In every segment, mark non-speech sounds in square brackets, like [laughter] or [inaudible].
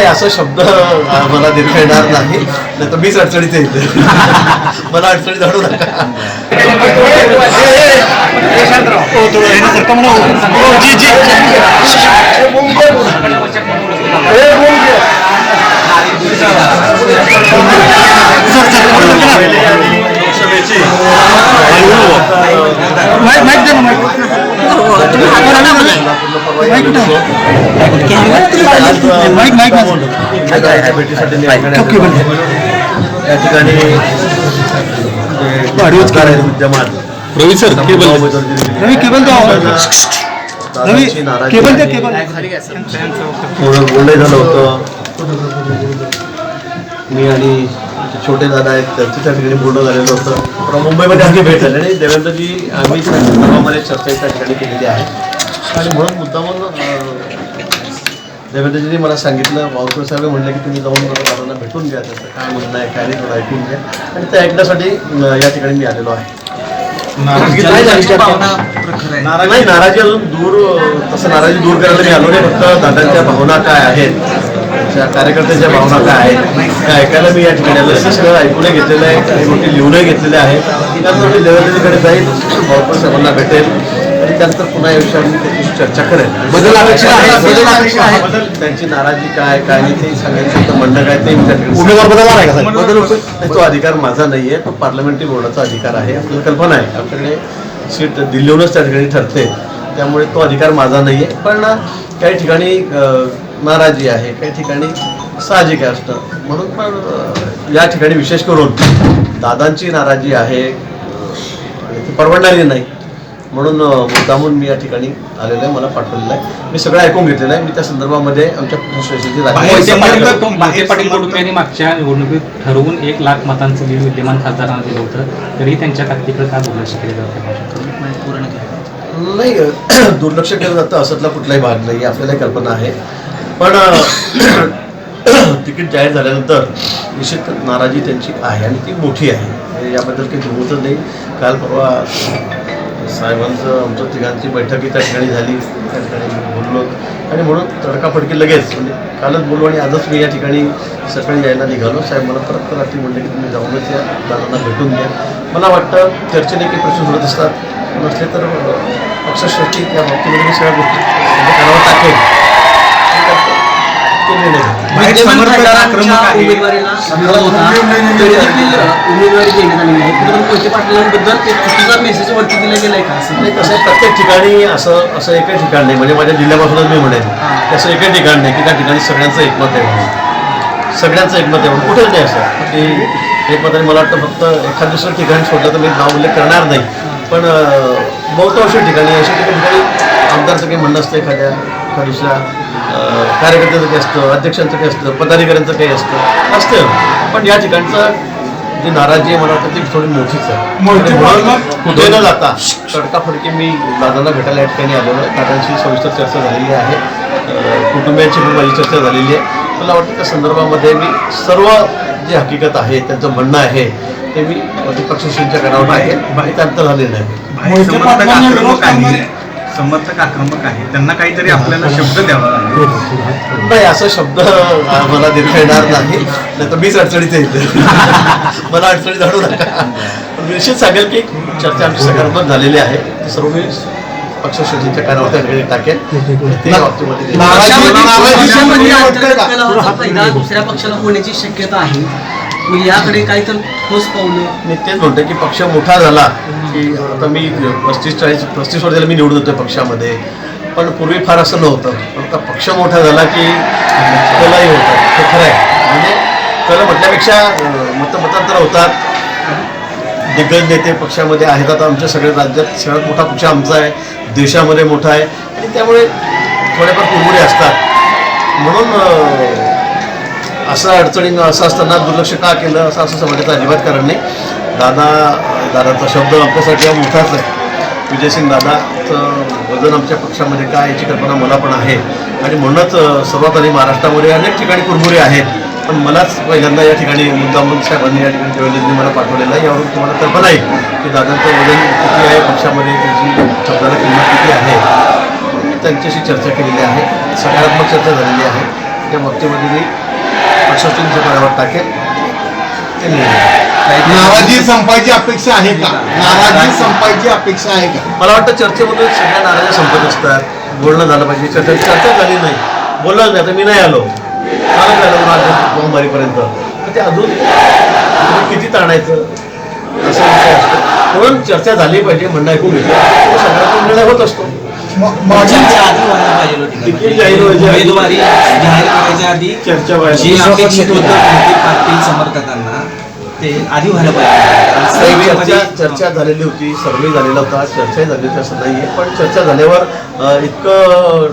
असं शब्द मला देता येणार नाही नाही तर मीच अडचणीत येईल मला अडचणीत आणू नका लोकसभेची भेटीसाठी मी ऐकण्यात या ठिकाणी सर केबल. रवी केबल द्या रवी दादांची नाराजी केबल द्या आहे. केबल थोडं बोलणं झालं होतं. मी आणि छोटे दादा आहेत त्यांचं त्या ठिकाणी बोलणं झालेलं होतं. पण मुंबईमध्ये आम्ही भेट झाली आणि देवेंद्रजी आम्ही संदर्भामध्ये चर्चा त्या ठिकाणी केलेली आहे. आणि म्हणून मुद्दामून देवेंद्रजींनी मला सांगितलं वावकर साहेब म्हणले की तुम्ही जाऊन दादांना भेटून घ्या त्याचं काय म्हणणं आहे काय नाही थोडं ऐकून घ्या. आणि ते ऐकण्यासाठी या ठिकाणी मी आलेलो आहे. नाही नाराजी अजून दूर तसं नाराजी दूर करायला मी आलो नाही फक्त दादांच्या भावना काय आहेत त्या कार्यकर्त्यांच्या भावना काय आहेत त्या ऐकायला मी या ठिकाणी आलो. सगळं ऐकूनही घेतलेलं आहे काही गोष्टी लिहूनही घेतलेल्या आहेत. मी देवेंद्रजीकडे जाईल भाऊपर साहेबांना भेटेल. आणि त्यानंतर पुन्हा या विषयावर मी त्याची चर्चा करेल बदल अपेक्षित आहे? बदल अपेक्षित आहे? बदल त्यांची नाराजी काय काय ते सांगायचं म्हणणं काय ते उमेदवार बदलणार आहे का? बदल तो अधिकार माझा नाही आहे तो पार्लमेंटरी बोर्डाचा अधिकार आहे आपल्याला कल्पना आहे. आपल्याकडे सीट दिल्लीहूनच त्या ठिकाणी ठरते. त्यामुळे तो अधिकार माझा नाही आहे पण काही ठिकाणी नाराजी आहे काही ठिकाणी साहजिक आहे असतं म्हणून पण या ठिकाणी विशेष करून दादांची नाराजी आहे. ती परवडणारी नाही. म्हणून मुद्दामून मी या ठिकाणी आलेलो आहे मला पाठवलेलं आहे. मी सगळं ऐकून घेतलेलं आहे. मी त्या संदर्भामध्ये आमच्या मोहिते पाटील पाटील कुटुंबियांनी मागच्या निवडणुकीत ठरवून एक लाख मतांचं लीड विद्यमान खासदारांना दिलं होतं. तरी त्यांच्या ताकदीकडे का दुर्लक्ष केलं जातं? नाही [clears throat] दुर्लक्ष केलं जातं असतला कुठलाही भाग नाही आपल्याला कल्पना आहे. पण [clears throat] तिकीट जाहीर झाल्यानंतर निश्चित नाराजी त्यांची आहे आणि ती मोठी आहे. याबद्दल काही दुमतच नाही. काल परवा साहेबांचं आमचं तिघांची बैठकी त्या ठिकाणी झाली. त्या ठिकाणी बोललो. आणि म्हणून तडकाफडकी लगेच म्हणजे कालच बोललो आणि आजच मी या ठिकाणी सकाळी यायला निघालो. साहेब मला परत रात्री म्हणले की तुम्ही जाऊनच या दादांना भेटून द्या मला वाटतं चर्चेने काही प्रश्न सुरत असतात. नसले तर पक्षश्रेष्ठी या बाबतीमध्ये मी सगळ्या गोष्टी कानावर टाकेल ते निर्णय घेतील. बाहेर समर्थक आक्रमक आहे. उमेदवारीला विरोध होता. तरी देखील उमेदवारी देण्यात आलेली आहे कुठं कोणते पाटलांबद्दल एक चुकीचा मेसेज वरती दिला गेलाय का? असं नाही कसं आहे, प्रत्येक ठिकाणी असं असं एकही ठिकाण नाही. म्हणजे माझ्या जिल्ह्यापासूनच मी म्हणेन. की असं एकही ठिकाण नाही की त्या ठिकाणी सगळ्यांचं एकमत आहे म्हणून. सगळ्यांचं एकमत आहे म्हणून. कुठेच नाही असं. की एकमताने मला वाटतं फक्त एखाद दुसरं ठिकाण सोडलं तर मी नाव उल्लेख करणार नाही. पण बहुतांश ठिकाणी अशा ठिकाणी ठिकाणी आमदारचं काही म्हणणं असतं एखाद्या अं, कार्यकर्त्याचं काही असतं अध्यक्षांचं काही असतं पदाधिकाऱ्यांचं काही असतं असतं. पण या ठिकाणचं जी नाराजी आहे मला वाटतं ती थोडी मोठीच आहे. कुठे न जाता तडकाफडकी मी दादांना भेटायला या ठिकाणी आलेलो आहे. दादांशी सविस्तर चर्चा झालेली आहे. कुटुंबियांची पण माझी चर्चा झालेली आहे. मला वाटतं त्या संदर्भामध्ये मी सर्व जी हकीकत आहे त्यांचं म्हणणं आहे ते मी पक्षश्रेष्ठींच्या कानावर आहे. मोहिते विरोध आक्रमक आहे. समर्थक आक्रमक आहे त्यांना काहीतरी आपल्याला शब्द द्यावा लागेल नाही असं शब्द मला देता येणार नाही नाही तर मीच अडचणीत येईल मला अडचणीत आणू नका निश्चित सांगेल की चर्चा आमची सकारात्मक झालेली आहे सर्व मी पक्षश्रेष्ठींच्या ठिकाणी टाकेल दुसऱ्या पक्षाला होण्याची शक्यता आहे मग याकडे काही तर ठोस पावलं मी तेच म्हणतो की पक्ष मोठा झाला की आता मी पस्तीस चाळीस पस्तीस वर्षाला मी निवडून होतो पक्षामध्ये. पण पूर्वी फार असं नव्हतं. पण आता पक्ष मोठा झाला की कलाही होतं हे खरं आहे. म्हणजे कला म्हटल्यापेक्षा मत मतमतांतर होतात. दिग्गज नेते पक्षामध्ये आहेत. आता आमच्या सगळ्या राज्यात सगळ्यात मोठा पक्ष आमचा आहे. देशामध्ये मोठा आहे. आणि त्यामुळे थोडेफार कुरमुरे असतात. म्हणून असं अडचणी असं असताना दुर्लक्ष का केलं असं असं समजण्याचं अजिबात कारण नाही. दादा दादाचा शब्द आमच्यासाठी हा मोठाच आहे. विजयसिंग दादाचं वजन आमच्या पक्षामध्ये काय याची कल्पना मला पण आहे. आणि म्हणूनच सर्वात आधी महाराष्ट्रामध्ये अनेक ठिकाणी कुरमुरे आहेत. पण मलाच पहिल्यांदा या ठिकाणी मुद्दामून साहेबांनी या ठिकाणी देवेंद्रजींनी मला पाठवलेलं आहे. यावरून तुम्हाला कल्पना आहे की दादांचं वजन किती आहे पक्षामध्ये त्याची शब्दाला किंमत किती आहे. मी त्यांच्याशी चर्चा केलेली आहे. सकारात्मक चर्चा झालेली आहे. त्या बाबतीमध्ये मी प्रशासनाच्या पदावर टाकेल नाराजी संपायची अपेक्षा आहे का? नाराजी संपायची अपेक्षा आहे का? मला वाटतं चर्चेमधून सगळ्या नाराज्या संपत असतात. बोलणं झालं पाहिजे. चर्चा चर्चा झाली नाही. बोललं नाही. आता मी नाही आलो. मला झालं तर ते अजून किती ताणायचं? असा विषय असतो. म्हणून चर्चा झाली पाहिजे म्हणणं ऐकून घेतलं. सगळ्यातून निर्णय होत असतो. तिकीट जाहीर उमेदवारी जाहीर करायच्या आधी चर्चा जे अपेक्षित होतं पाटील समर्थकांना ते आधी व्हायला पाहिजे. चर्चा झालेली होती सर्वे झालेला होता चर्चा झाली होती असं नाही आहे पण चर्चा झाल्यावर इतकं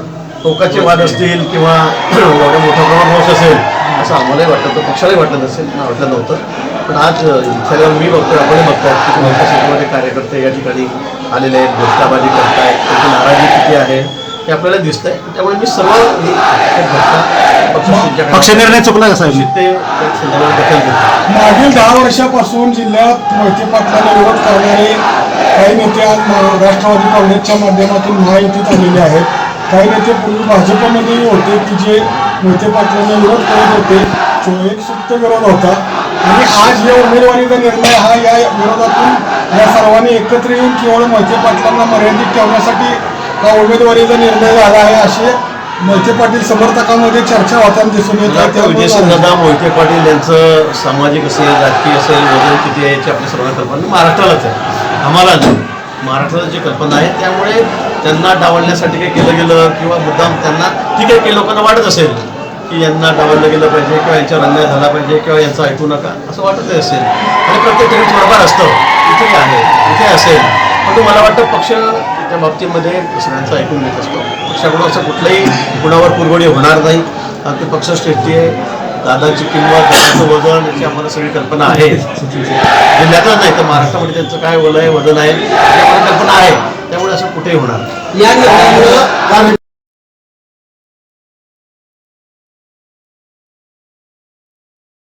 टोकाचे वाद असतील किंवा एवढ्या मोठ्या प्रमाणात रोष असेल असं आम्हालाही वाटतं होतं पक्षालाही वाटलं नसेल मला वाटलं नव्हतं. पण आज इथल्यावर मी बघतोय आपणही बघताय की मोठ्या संख्येमध्ये कार्यकर्ते या ठिकाणी आलेले आहेत घोषणाबाजी करतायत त्यांची नाराजी किती आहे हे आपल्याला दिसतंय. त्यामुळे मी सर्व पक्ष निर्णय चुकला का साहेब? ते त्या संदर्भात दखल घेतो मागील दहा वर्षापासून जिल्ह्यात मोहिते पाटलांना विरोध करणारे काही नेते आज राष्ट्रवादी काँग्रेसच्या माध्यमातून महायुतीत आलेले आहेत. काही नेते पूर्वी भाजपमध्येही होते की जे मोहिते पाटलांना विरोध करत होते. जो एक सुप्त विरोध होता. आणि आज या उमेदवारीचा निर्णय हा या विरोधातून या सर्वांनी एकत्र येऊन केवळ मोहिते पाटलांना मर्यादित ठेवण्यासाठी हा उमेदवारीचा निर्णय झाला आहे असे मोहिते पाटील समर्थकांमध्ये चर्चा होताना दिसून येत आहे. सिंगदादा मोहिते पाटील यांचं सामाजिक असेल राजकीय असेल वजन किती आहे याची आपल्या सर्वांना कल्पना महाराष्ट्रालाच आहे. आम्हाला नाही. महाराष्ट्राला जी कल्पना आहे त्यामुळे त्यांना डावलण्यासाठी काही केलं गेलं किंवा मुद्दाम त्यांना ठीक आहे काही लोकांना वाटत असेल की यांना डावललं गेलं पाहिजे किंवा यांच्यावर अन्याय झाला पाहिजे किंवा यांचं ऐकू नका असं वाटतही असेल. आणि प्रत्येक ठिकाणी थोडंफार असतं. इथेही आहे इथे असेल. पण मला वाटतं पक्ष त्या बाबतीमध्ये दुसऱ्यांचं ऐकून घेत असतो. पक्षाकडून असं कुठलंही कुणावर पुरवणी होणार नाही. ते पक्षश्रेष्ठी आहे. दादाची किंमत दादाचं वजन याची आम्हाला सगळी कल्पना आहे. जिल्ह्यातच नाही तर महाराष्ट्रामध्ये त्यांचं काय वलय वजन आहे कल्पना आहे. त्यामुळे असं कुठेही होणार या